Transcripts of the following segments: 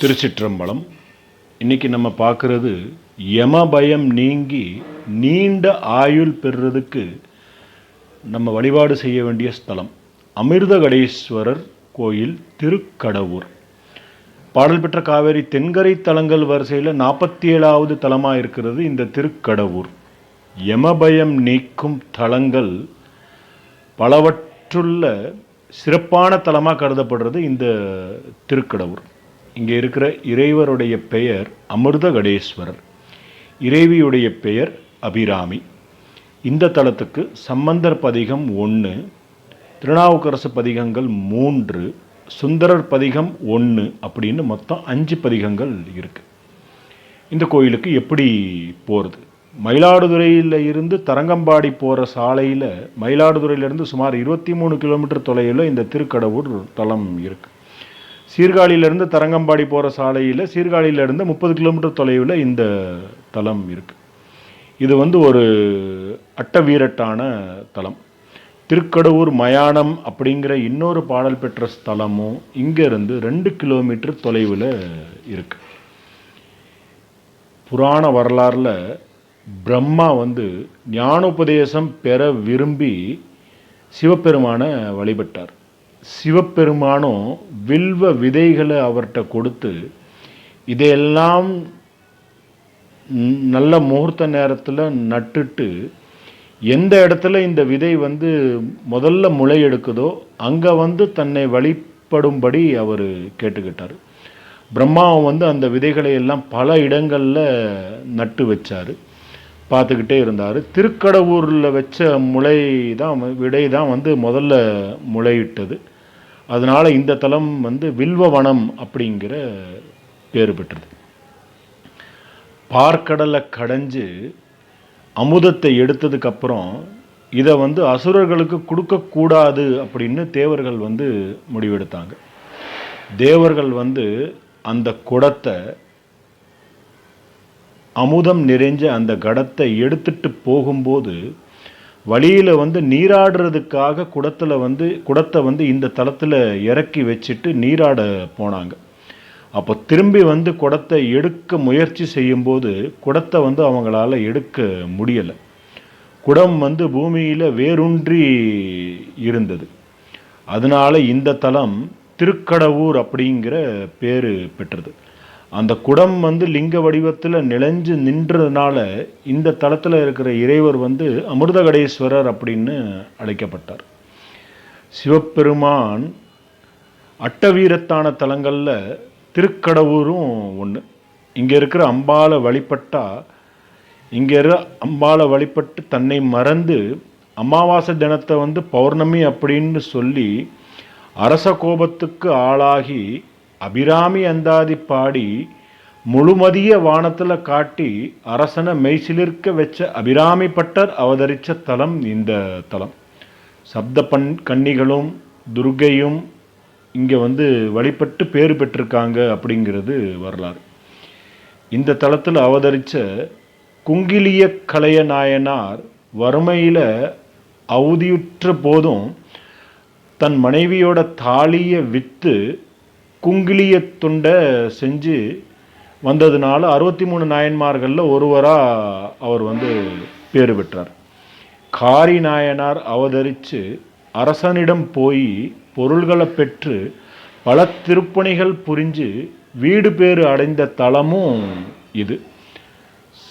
திருச்சிற்றம்பலம். இன்னைக்கு நம்ம பார்க்குறது யம பயம் நீங்கி நீண்ட ஆயுள் பெறுறதுக்கு நம்ம வழிபாடு செய்ய வேண்டிய ஸ்தலம். அமிர்தகடேஸ்வரர் கோயில் திருக்கடவூர். பாடல் பெற்ற காவேரி தென்கரை தலங்கள் வரிசையில் நாற்பத்தி ஏழாவது தலமாக இருக்கிறது இந்த திருக்கடவூர். யமபயம் நீக்கும் தலங்கள் பலவற்றுள்ள சிறப்பான தலமாக கருதப்படுறது இந்த திருக்கடவுர். இங்கே இருக்கிற இறைவருடைய பெயர் அமிர்த கடேஸ்வரர் இறைவியுடைய பெயர் அபிராமி. இந்த தலத்துக்கு சம்பந்தர் பதிகம் ஒன்று திருநாவுக்கரசு பதிகங்கள் மூன்று சுந்தரர் பதிகம் ஒன்று அப்படின்னு மொத்தம் அஞ்சு பதிகங்கள் இருக்குது இந்த கோயிலுக்கு எப்படி போகிறது மயிலாடுதுறையில் இருந்து தரங்கம்பாடி போகிற சாலையில் மயிலாடுதுறையிலேருந்து சுமார் இருபத்தி மூணு கிலோமீட்டர் தொலைவில் இந்த திருக்கடவுர் தலம் இருக்குது சீர்காழியிலேருந்து தரங்கம்பாடி போகிற சாலையில் சீர்காழியிலேருந்து முப்பது கிலோமீட்டர் தொலைவில் இந்த தலம் இருக்குது இது வந்து ஒரு அட்டவீரட்டான தலம் திருக்கடவுர் மயானம் அப்படிங்கிற இன்னொரு பாடல் பெற்ற ஸ்தலமும் இங்கேருந்து ரெண்டு கிலோமீட்டர் தொலைவில் இருக்குது புராண வரலாறில் பிரம்மா வந்து ஞானோபதேசம் பெற விரும்பி சிவபெருமானை வழிபட்டார். சிவபெருமானும் வில்வ விதைகளை அவர்கிட்ட கொடுத்து இதையெல்லாம் நல்ல முகூர்த்த நேரத்தில் நட்டுட்டு எந்த இடத்துல இந்த விதை வந்து முதல்ல முளை எடுக்குதோ அங்கே வந்து தன்னை வழிபடும்படி அவர் கேட்டுக்கிட்டார். பிரம்மாவும் வந்து அந்த விதைகளை எல்லாம் பல இடங்களில் நட்டு வச்சார். பார்த்துக்கிட்டே இருந்தார். திருக்கடவுரில் வச்ச முளை தான் விடை தான் வந்து முதல்ல முளையிட்டது. அதனால் இந்த தலம் வந்து வில்வவனம் அப்படிங்கிற பேர் பெற்றது. பார்க்கடலை கடைஞ்சு அமுதத்தை எடுத்ததுக்கப்புறம் இதை வந்து அசுரர்களுக்கு கொடுக்கக்கூடாது அப்படின்னு தேவர்கள் வந்து முடிவெடுத்தாங்க. தேவர்கள் வந்து அந்த குடத்தை அமுதம் நிறைஞ்ச அந்த கடத்தை எடுத்துட்டு போகும்போது வழியில் வந்து நீராடுறதுக்காக குடத்தில் வந்து குடத்தை வந்து இந்த தளத்தில் இறக்கி வச்சுட்டு நீராட போனாங்க. அப்போ திரும்பி வந்து குடத்தை எடுக்க முயற்சி செய்யும்போது குடத்தை வந்து அவங்களால எடுக்க முடியலை. குடம் வந்து பூமியில் வேரூன்றி இருந்தது. அதனால இந்த தலம் திருக்கடவூர் அப்படிங்கிற பேர் பெற்றது. அந்த குடம் வந்து லிங்க வடிவத்தில் நிலைஞ்சு நின்றதுனால இந்த தலத்தில் இருக்கிற இறைவர் வந்து அமிர்தகடேஸ்வரர் அப்படின்னு அழைக்கப்பட்டார். சிவபெருமான் அட்டவீரத்தான தலங்களில் திருக்கடவூரும் ஒன்று இங்கே இருக்கிற அம்பாளை வழிபட்டா இங்கே இருக்கிற அம்பாளை வழிபட்டு தன்னை மறந்து அமாவாசை தினத்தை வந்து பௌர்ணமி அப்படின்னு சொல்லி அரச கோபத்துக்கு ஆளாகி அபிராமி அந்தாதி பாடி முழுமதிய வானத்தில் காட்டி அரசனை மெய்சிலிருக்க வச்ச அபிராமி பட்டர் அவதரித்த தலம் இந்த தலம். சப்த பண் கன்னிகளும் துர்க்கையும் இங்கே வந்து வழிபட்டு பேறு பெற்றிருக்காங்க அப்படிங்கிறது வரலாறு. இந்த தலத்தில் அவதரித்த குங்கிலிய கலைய நாயனார் வறுமையில் அவதியுற்ற போதும் தன் மனைவியோட தாலியை விற்று குங்கிலிய துண்டை செஞ்சு வந்ததுனால அறுபத்தி மூணு நாயன்மார்களில் ஒருவராக அவர் வந்து பேர் பெற்றார். காரி நாயனார் அவதரித்து அரசனிடம் போய் பொருள்களை பெற்று பல திருப்பணிகள் புரிஞ்சு வீடு பேறு அடைந்த தலமும் இது.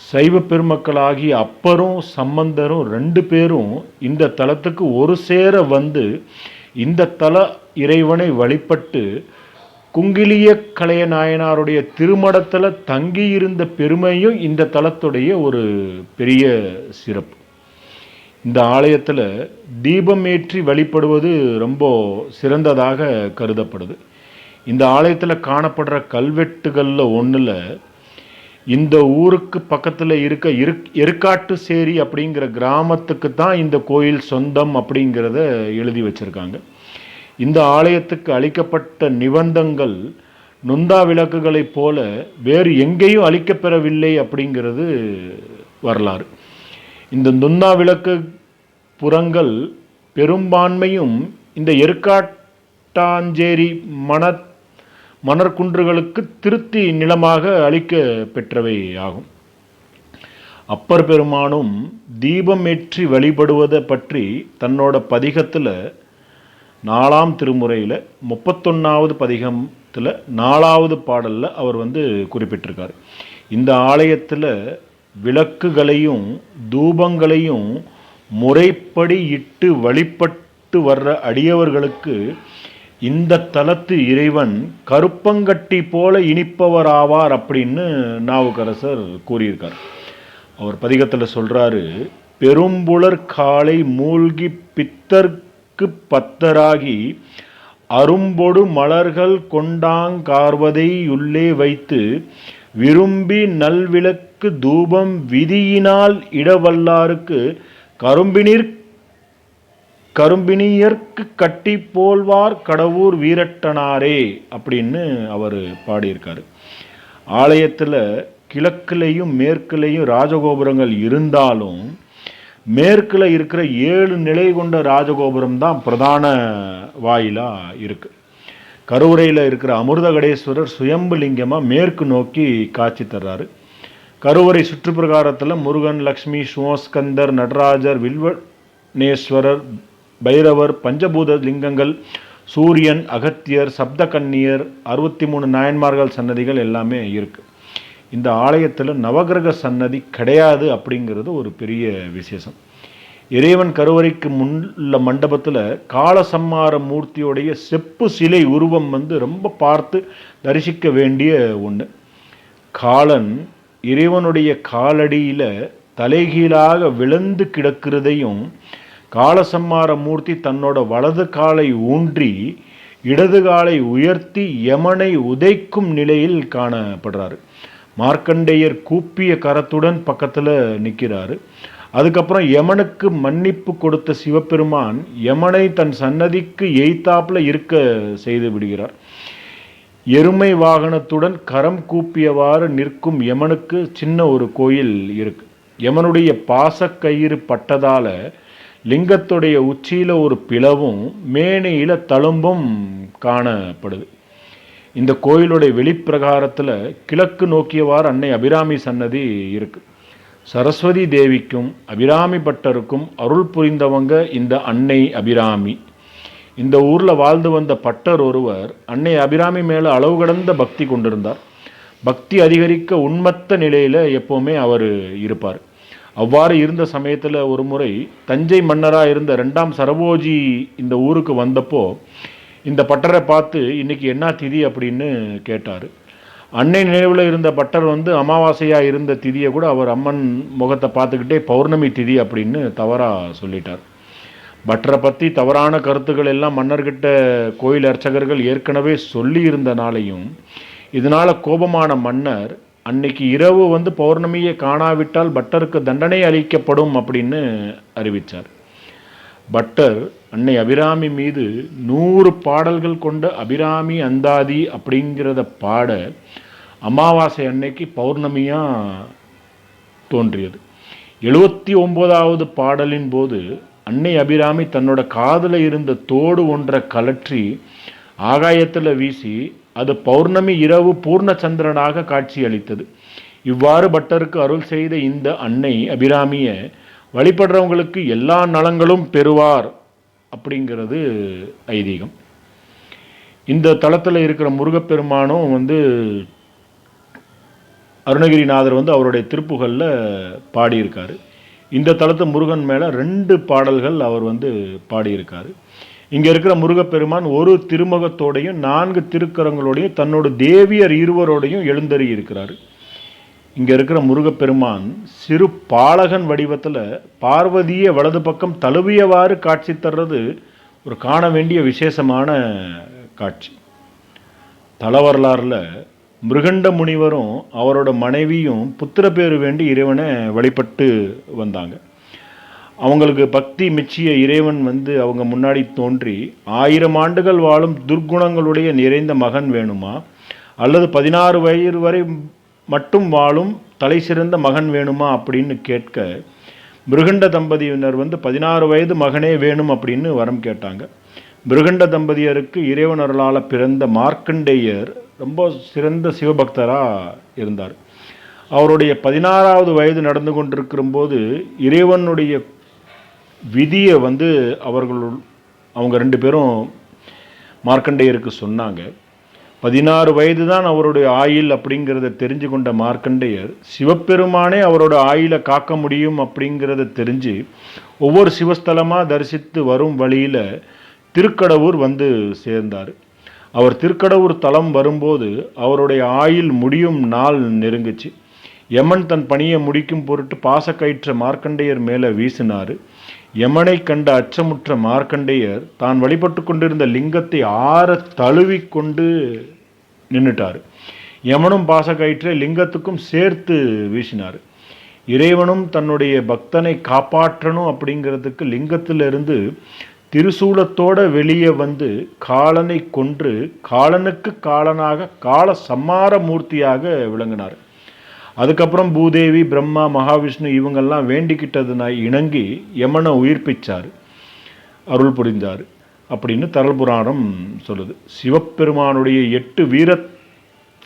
சைவ பெருமக்களாகிய அப்பரும் சம்பந்தரும் ரெண்டு பேரும் இந்த தலத்துக்கு ஒரு சேர வந்து இந்த தல இறைவனை வழிபட்டு குங்கிலிய கலைய நாயனாருடைய திருமடத்தில் தங்கியிருந்த பெருமையும் இந்த தலத்துடைய ஒரு பெரிய சிறப்பு. இந்த ஆலயத்தில் தீபம் ஏற்றி வழிபடுவது ரொம்ப சிறந்ததாக கருதப்படுது. இந்த ஆலயத்தில் காணப்படுற கல்வெட்டுகளில் ஒன்றில் இந்த ஊருக்கு பக்கத்தில் இருக்க இரு எருக்காட்டு சேரி அப்படிங்கிற கிராமத்துக்கு தான் இந்த கோயில் சொந்தம் அப்படிங்கிறத எழுதி வச்சுருக்காங்க. இந்த ஆலயத்துக்கு அளிக்கப்பட்ட நிபந்தங்கள் நொந்தா விளக்குகளைப் போல வேறு எங்கேயும் அளிக்கப்பெறவில்லை அப்படிங்கிறது வரலாறு. இந்த நுந்தா விளக்கு புறங்கள் பெரும்பான்மையும் இந்த எருக்காட்டாஞ்சேரி மண மணற்குன்றுகளுக்கு திருத்தி நிலமாக அளிக்க பெற்றவை ஆகும். அப்பர் பெருமானும் தீபம் ஏற்றி வழிபடுவதை பற்றி தன்னோட பதிகத்தில் நாலாம் திருமுறையில் முப்பத்தொன்னாவது பதிகத்தில் நாலாவது பாடலில் அவர் வந்து குறிப்பிட்டிருக்கார். இந்த ஆலயத்தில் விளக்குகளையும் தூபங்களையும் முறைப்படி இட்டு வழிபட்டு வர்ற அடியவர்களுக்கு இந்த தலத்து இறைவன் கருப்பங்கட்டி போல இனிப்பவராவார் அப்படின்னு நாவுக்கரசர் கூறியிருக்கார். அவர் பதிகத்தில் சொல்கிறாரு பெரும்புலர் காலை மூழ்கி பித்தர்க்கு பத்தராகி அரும்பொடு மலர்கள் கொண்டாங்கார்வதை உள்ளே வைத்து விரும்பி நல்விளக்கு தூபம் விதியினால் இடவல்லாருக்கு கரும்பினிற் கரும்பினியர்க்கு கட்டி போல்வார் கடவுர் வீரட்டனாரே அப்படின்னு அவர் பாடியிருக்காரு. ஆலயத்தில் கிழக்குலேயும் மேற்குலேயும் ராஜகோபுரங்கள் இருந்தாலும் மேற்கில் இருக்கிற ஏழு நிலை கொண்ட ராஜகோபுரம் தான் பிரதான வாயிலாக இருக்குது கருவறையில் இருக்கிற அமிர்தகடேஸ்வரர் சுயம்பு லிங்கமாக மேற்கு நோக்கி காட்சி தர்றாரு. கருவறை சுற்றுப்பிரகாரத்தில் முருகன் லக்ஷ்மி சுமஸ்கந்தர் நடராஜர் வில்வனேஸ்வரர் பைரவர் பஞ்சபூத லிங்கங்கள் சூரியன் அகத்தியர் சப்த கன்னியர் அறுபத்தி மூணு நாயன்மார்கள் சன்னதிகள் எல்லாமே இருக்குது இந்த ஆலயத்தில் நவகிரக சன்னதி கிடையாது அப்படிங்கிறது ஒரு பெரிய விசேஷம். இறைவன் கருவறைக்கு முன்னுள்ள மண்டபத்தில் காலசம்மார மூர்த்தியோடைய செப்பு சிலை உருவம் வந்து ரொம்ப பார்த்து தரிசிக்க வேண்டிய ஒன்று காலன் இறைவனுடைய காலடியில் தலைகீழாக விழுந்து கிடக்கிறதையும் காலசம்மார மூர்த்தி தன்னோட வலது காலை ஊன்றி இடது காலை உயர்த்தி யமனை உதைக்கும் நிலையில் காணப்படுறாரு. மார்க்கண்டேயர் கூப்பிய கரத்துடன் பக்கத்தில் நிற்கிறாரு அதுக்கப்புறம் யமனுக்கு மன்னிப்பு கொடுத்த சிவபெருமான் யமனை தன் சன்னதிக்கு எய்த்தாப்பில் இருக்க செய்து விடுகிறார். எருமை வாகனத்துடன் கரம் கூப்பியவாறு நிற்கும் யமனுக்கு சின்ன ஒரு கோயில் இருக்கு. யமனுடைய பாசக்கயிறு பட்டதால் லிங்கத்துடைய உச்சியில் ஒரு பிளவும் மேனையில் தழும்பும் காணப்படுது. இந்த கோயிலுடைய வெளிப்பிரகாரத்தில் கிழக்கு நோக்கியவாறு அன்னை அபிராமி சன்னதி இருக்கு. சரஸ்வதி தேவிக்கும் அபிராமி பட்டருக்கும் அருள் புரிந்தவங்க இந்த அன்னை அபிராமி. இந்த ஊரில் வாழ்ந்து வந்த பட்டர் ஒருவர் அன்னை அபிராமி மேலே அளவு கடந்த பக்தி கொண்டிருந்தார். பக்தி அதிகரிக்க உண்மத்த நிலையில் எப்போவுமே அவர் இருப்பார். அவ்வாறு இருந்த சமயத்தில் ஒரு முறை தஞ்சை மன்னராக இருந்த ரெண்டாம் சரபோஜி இந்த ஊருக்கு வந்தப்போ இந்த பட்டரை பார்த்து இன்னைக்கு என்ன திதி அப்படின்னு கேட்டார். அன்னை நினைவில் இருந்த பட்டர் வந்து அமாவாசையாக இருந்த திதியை கூட அவர் அம்மன் முகத்தை பார்த்துக்கிட்டே பௌர்ணமி திதி அப்படின்னு தவறாக சொல்லிட்டார். பட்டரை பற்றி தவறான கருத்துக்கள் எல்லாம் மன்னர்கிட்ட கோயில் அர்ச்சகர்கள் ஏற்கனவே சொல்லி இருந்தனாலையும் இதனால் கோபமான மன்னர் அன்னைக்கு இரவு வந்து பௌர்ணமியை காணாவிட்டால் பட்டருக்கு தண்டனை அளிக்கப்படும் அப்படின்னு அறிவித்தார் பட்டர் அன்னை அபிராமி மீது நூறு பாடல்கள் கொண்ட அபிராமி அந்தாதி அப்படிங்கிறத பாட அமாவாசை அன்னைக்கு பௌர்ணமியாக தோன்றியது. எழுபத்தி ஒம்போதாவது பாடலின் போது அன்னை அபிராமி தன்னோட காதில் இருந்த தோடு ஒன்றை கலற்றி ஆகாயத்தில் வீசி அது பௌர்ணமி இரவு பூர்ணச்சந்திரனாக காட்சியளித்தது. இவ்வாறு பட்டருக்கு அருள் செய்த இந்த அன்னை அபிராமியை வழிபடுறவங்களுக்கு எல்லா நலங்களும் பெறுவார் அப்படிங்கிறது ஐதீகம். இந்த தளத்தில் இருக்கிற முருகப்பெருமானும் வந்து அருணகிரிநாதர் வந்து அவருடைய திருப்புகளில் பாடியிருக்கார். இந்த தளத்து முருகன் மேலே ரெண்டு பாடல்கள் அவர் வந்து பாடியிருக்கார். இங்கே இருக்கிற முருகப்பெருமான் ஒரு திருமுகத்தோடையும் நான்கு திருக்கரங்களோடையும் தன்னோட தேவியர் இருவரோடையும் எழுந்தறி இருக்கிறார் இங்கே இருக்கிற முருகப்பெருமான் சிறு பாலகன் வடிவத்தில் பார்வதிய வலது பக்கம் தழுவியவாறு காட்சி தர்றது ஒரு காண வேண்டிய விசேஷமான காட்சி. தல வரலாறில் மிருகண்ட முனிவரும் அவரோட மனைவியும் புத்திர பேர் வேண்டி இறைவனை வழிபட்டு வந்தாங்க. அவங்களுக்கு பக்தி மிச்சிய இறைவன் வந்து அவங்க முன்னாடி தோன்றி ஆயிரம் ஆண்டுகள் வாழும் துர்க்குணங்களுடைய நிறைந்த மகன் வேணுமா? அல்லது பதினாறு வயது வரை மட்டும் வாழும் தலை சிறந்த மகன் வேணுமா அப்படின்னு கேட்க மிருகண்ட தம்பதியினர் வந்து பதினாறு வயது மகனே வேணும் அப்படின்னு வரம் கேட்டாங்க. மிருகண்ட தம்பதியருக்கு இறைவன் அருளால் பிறந்த மார்க்கண்டேயர் ரொம்ப சிறந்த சிவபக்தராக இருந்தார். அவருடைய பதினாறாவது வயது நடந்து கொண்டிருக்கும்போது இறைவனுடைய விதியை வந்து அவர்கள் அவங்க ரெண்டு பேரும் மார்க்கண்டேயருக்கு சொன்னாங்க. பதினாறு வயது தான் அவருடைய ஆயில் அப்படிங்கிறத தெரிஞ்சு கொண்ட மார்க்கண்டேயர் சிவபெருமானே அவரோட ஆயுளை காக்க முடியும் அப்படிங்கிறத தெரிஞ்சு ஒவ்வொரு சிவஸ்தலமாக தரிசித்து வரும் வழியில் திருக்கடவுர் வந்து சேர்ந்தார். அவர் திருக்கடவுர் தலம் வரும்போது அவருடைய ஆயில் முடியும் நாள் நெருங்குச்சு. யமன் தன் பணியை முடிக்கும் பொருட்டு பாசக்கயிற்ற மார்க்கண்டேயர் மேலே வீசினார். யமனை கண்ட அச்சமுற்ற மார்க்கண்டேயர் தான் வழிபட்டு கொண்டிருந்த லிங்கத்தை ஆற தழுவிக்கொண்டு நின்றுட்டார் யமனும் பாசக்கயிற்றை லிங்கத்துக்கும் சேர்த்து வீசினார். இறைவனும் தன்னுடைய பக்தனை காப்பாற்றணும் அப்படிங்கிறதுக்கு லிங்கத்திலிருந்து திருசூலத்தோட வெளியே வந்து காலனை கொன்று காலனுக்கு காலனாக கால சம்மார மூர்த்தியாக விளங்கினார். அதுக்கப்புறம் பூதேவி பிரம்மா மகாவிஷ்ணு இவங்கெல்லாம் வேண்டிக்கிட்டதுனாய் இணங்கி யமனை உயிர்ப்பிச்சார். அருள் புரிந்தார். அப்படின்னு தரல் புராணம் சொல்லுது. சிவபெருமானுடைய எட்டு வீர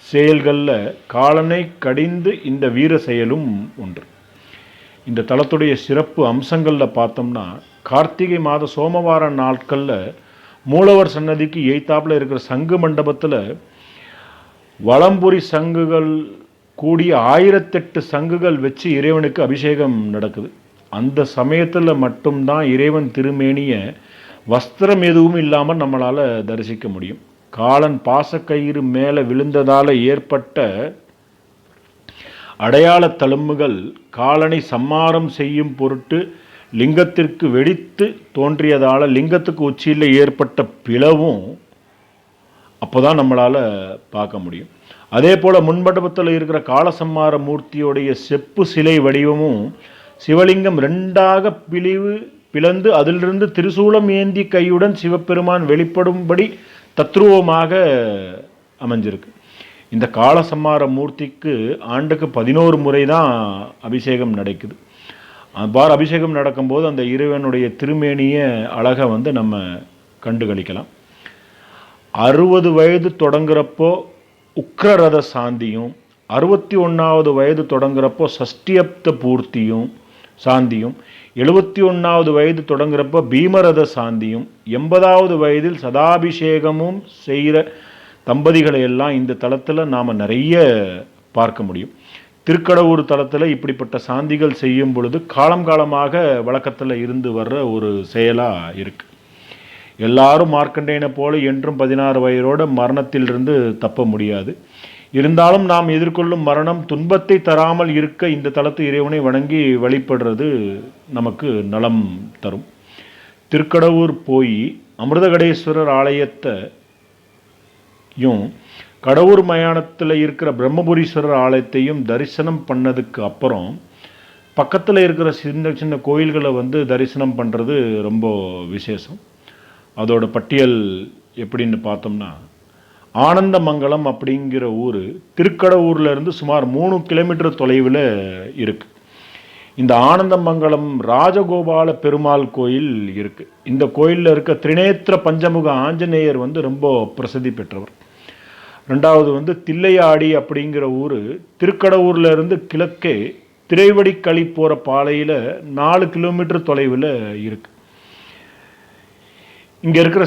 செயல்களில் காலனை கடிந்து இந்த வீர செயலும் ஒன்று. இந்த தளத்துடைய சிறப்பு அம்சங்களில் பார்த்தோம்னா கார்த்திகை மாத சோமவார நாட்களில் மூலவர் சன்னதிக்கு எய்த்தாப்பில் இருக்கிற சங்கு மண்டபத்தில் வளம்புரி சங்குகள் கூடிய ஆயிரத்தெட்டு சங்குகள் வச்சு இறைவனுக்கு அபிஷேகம் நடக்குது. அந்த சமயத்தில் மட்டும்தான் இறைவன் திருமேனியை வஸ்திரம் எதுவும் இல்லாமல் நம்மளால் தரிசிக்க முடியும். காலன் பாசக்கயிறு மேலே விழுந்ததால் ஏற்பட்ட அடையாள தழும்புகள் காலனை சம்மாரம் செய்யும் பொருட்டு லிங்கத்திற்கு வெடித்து தோன்றியதால் லிங்கத்துக்கு உச்சியில் ஏற்பட்ட பிளவும் அப்போ தான் நம்மளால் பார்க்க முடியும். அதே போல் முன்மண்டபத்தில் இருக்கிற காலசம்மார மூர்த்தியோடைய செப்பு சிலை வடிவமும் சிவலிங்கம் ரெண்டாக பிழிவு பிளந்து அதிலிருந்து திருசூலம் ஏந்தி கையுடன் சிவபெருமான் வெளிப்படும்படி தத்ரூபமாக அமைஞ்சிருக்கு. இந்த காலசம்மார மூர்த்திக்கு ஆண்டுக்கு பதினோரு முறை தான் அபிஷேகம் நடக்குது. அவ்வாறு அபிஷேகம் நடக்கும்போது அந்த இறைவனுடைய திருமேனிய அழகை வந்து நம்ம கண்டுகளிக்கலாம். அறுபது வயது தொடங்குறப்போ உக்ரரத சாந்தியும் அறுபத்தி ஒன்றாவது வயது தொடங்குறப்போ சஷ்டியப்த பூர்த்தியும் சாந்தியும் எழுபத்தி ஒன்றாவது வயது தொடங்குறப்ப பீமரத சாந்தியும் எண்பதாவது வயதில் சதாபிஷேகமும் செய்கிற தம்பதிகளை எல்லாம் இந்த தளத்தில் நாம் நிறைய பார்க்க முடியும். திருக்கடவுர் தளத்தில் இப்படிப்பட்ட சாந்திகள் செய்யும் பொழுது காலம் காலமாக வழக்கத்தில் இருந்து வர்ற ஒரு செயலாக இருக்குது எல்லாரும் மார்க்கண்டேயனை போல என்றும் பதினாறு வயதோட மரணத்திலிருந்து தப்ப முடியாது. இருந்தாலும் நாம் எதிர்கொள்ளும் மரணம் துன்பத்தை தராமல் இருக்க இந்த தளத்து இறைவனை வணங்கி வழிபடுறது நமக்கு நலம் தரும். திருக்கடவுர் போய் அமிர்தகடேஸ்வரர் ஆலயத்தையும் கடவுர் மயானத்தில் இருக்கிற பிரம்மபுரீஸ்வரர் ஆலயத்தையும் தரிசனம் பண்ணதுக்கு அப்புறம் பக்கத்தில் இருக்கிற சின்ன சின்ன கோயில்களை வந்து தரிசனம் பண்ணுறது ரொம்ப விசேஷம். அதோட பட்டியல் எப்படின்னு பார்த்தோம்னா ஆனந்தமங்கலம் அப்படிங்கிற ஊர் திருக்கடவுரில் இருந்து சுமார் மூணு கிலோமீட்டர் தொலைவில் இருக்குது இந்த ஆனந்தமங்கலம் ராஜகோபால பெருமாள் கோயில் இருக்குது இந்த கோயிலில் இருக்க திரிநேத்திர பஞ்சமுக ஆஞ்சநேயர் வந்து ரொம்ப பிரசித்தி பெற்றவர். ரெண்டாவது வந்து தில்லையாடி அப்படிங்கிற ஊர் திருக்கடவுரில் இருந்து கிழக்கே திரைவடிக்களி போகிற பாலையில் நாலு கிலோமீட்டர் தொலைவில் இருக்குது இங்கே இருக்கிற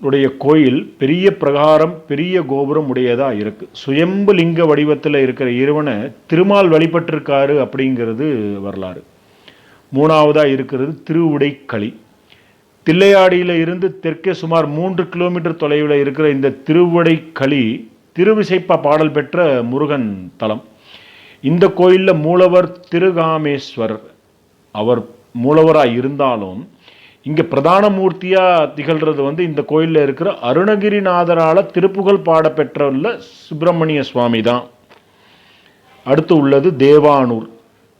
உடைய கோயில் பெரிய பிரகாரம் பெரிய கோபுரம் உடையதாக இருக்குது சுயம்பு லிங்க வடிவத்தில் இருக்கிற இறைவனை திருமால் வழிபட்டிருக்காரு அப்படிங்கிறது வரலாறு. மூணாவதாக இருக்கிறது திருவுடைக்களி. தில்லையாடியில் இருந்து தெற்கே சுமார் மூன்று கிலோமீட்டர் தொலைவில் இருக்கிற இந்த திருவுடைக்களி திருவிசைப்பா பாடல் பெற்ற முருகன் தலம். இந்த கோயிலில் மூலவர் திருகாமேஸ்வரர் அவர் மூலவராக இருந்தாலும் இங்கே பிரதான மூர்த்தியாக திகழ்கிறது வந்து இந்த கோயிலில் இருக்கிற அருணகிரிநாதரால் திருப்புகழ் பாடப்பெற்றுள்ள சுப்பிரமணிய சுவாமி தான். அடுத்து உள்ளது தேவானூர்.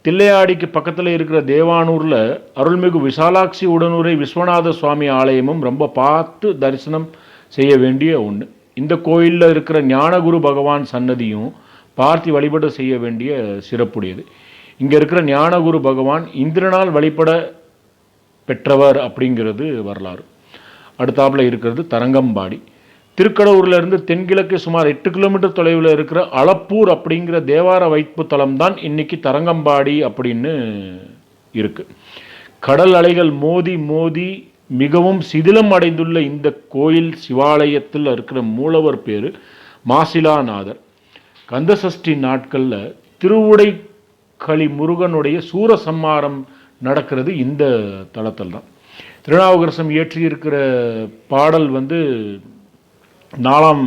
தில்லையாடிக்கு பக்கத்தில் இருக்கிற தேவானூரில் அருள்மிகு விசாலாட்சி உடனுரை விஸ்வநாத சுவாமி ஆலயமும் ரொம்ப பார்த்து தரிசனம் செய்ய வேண்டிய ஒன்று இந்த கோயிலில் இருக்கிற ஞானகுரு பகவான் சன்னதியும் பார்த்து வழிபட செய்ய வேண்டிய சிறப்புடையது. இங்கே இருக்கிற ஞானகுரு பகவான் இந்திரனால் வழிபட பெற்றவர் அப்படிங்கிறது வரலாறு. அடுத்தாப்பில் இருக்கிறது தரங்கம்பாடி. திருக்கடவுர்ல இருந்து தென்கிழக்கு சுமார் எட்டு கிலோமீட்டர் தொலைவில் இருக்கிற அளப்பூர் அப்படிங்கிற தேவார வைப்பு தலம் தான் இன்னைக்கு தரங்கம்பாடி அப்படின்னு இருக்குது கடல் அலைகள் மோதி மோதி மிகவும் சிதிலம் அடைந்துள்ள இந்த கோயில் சிவாலயத்தில் இருக்கிற மூலவர் பேர் மாசிலாநாதர். கந்தசஷ்டி நாட்களில் திருவுடைக்களி முருகனுடைய சூரசம்மாரம் நடக்கிறது இந்த தளத்தில் தான் திருநாவுக்கரசம் இயற்றியிருக்கிற பாடல் வந்து நாலாம்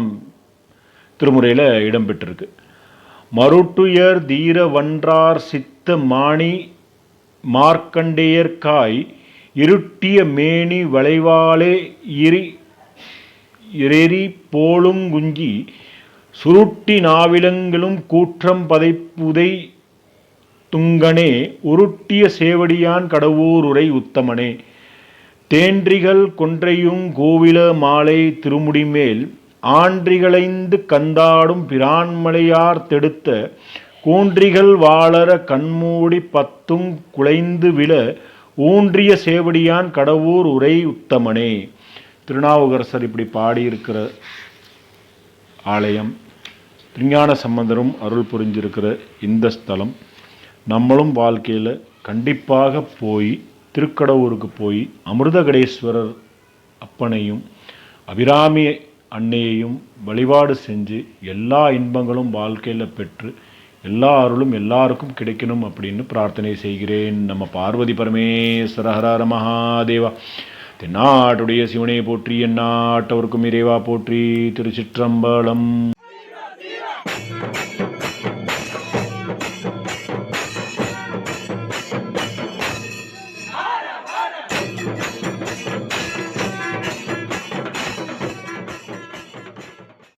திருமுறையில் இடம்பெற்றிருக்கு. மருட்டுயர் தீர வன்றார் சித்த மாணி மார்க்கண்டேயர்காய் இருட்டிய மேனி வளைவாலே இரி இரெறி போலுங்குஞ்சி சுருட்டி நாவிலங்களும் கூற்றம் பதைப்புதை துங்கனே உருட்டிய சேவடியான் கடவுருரை உத்தமனே. தேன்றிகள் கொன்றையும் கோவில மாலை திருமுடிமேல் ஆன்றிகளைந்து கந்தாடும் பிரான்மலையார் தெடுத்த கூன்றிகள் வாளர கண்மூடி பத்தும் குலைந்து விழ ஊன்றிய சேவடியான் கடவுர் உரை உத்தமனே. திருநாவுக்கரசர் இப்படி பாடியிருக்கிற ஆலயம் திருஞான சம்பந்தரும் அருள் புரிஞ்சிருக்கிற இந்த ஸ்தலம். நம்மளும் வாழ்க்கையில் கண்டிப்பாக போய் திருக்கடவுருக்கு போய் அமிர்தகடேஸ்வரர் அப்பனையும் அபிராமி அன்னையையும் வழிபாடு செஞ்சு எல்லா இன்பங்களும் வாழ்க்கையில் பெற்று எல்லா அருளும் எல்லாருக்கும் கிடைக்கணும் அப்படின்னு பிரார்த்தனை செய்கிறேன். நம்ம பார்வதி பரமேஸ்வர ஹர மகாதேவா. தென்னாட்டுடைய சிவனை போற்றி எந்நாட்டவருக்கும் இறைவா போற்றி திருச்சிற்றம்பலம்.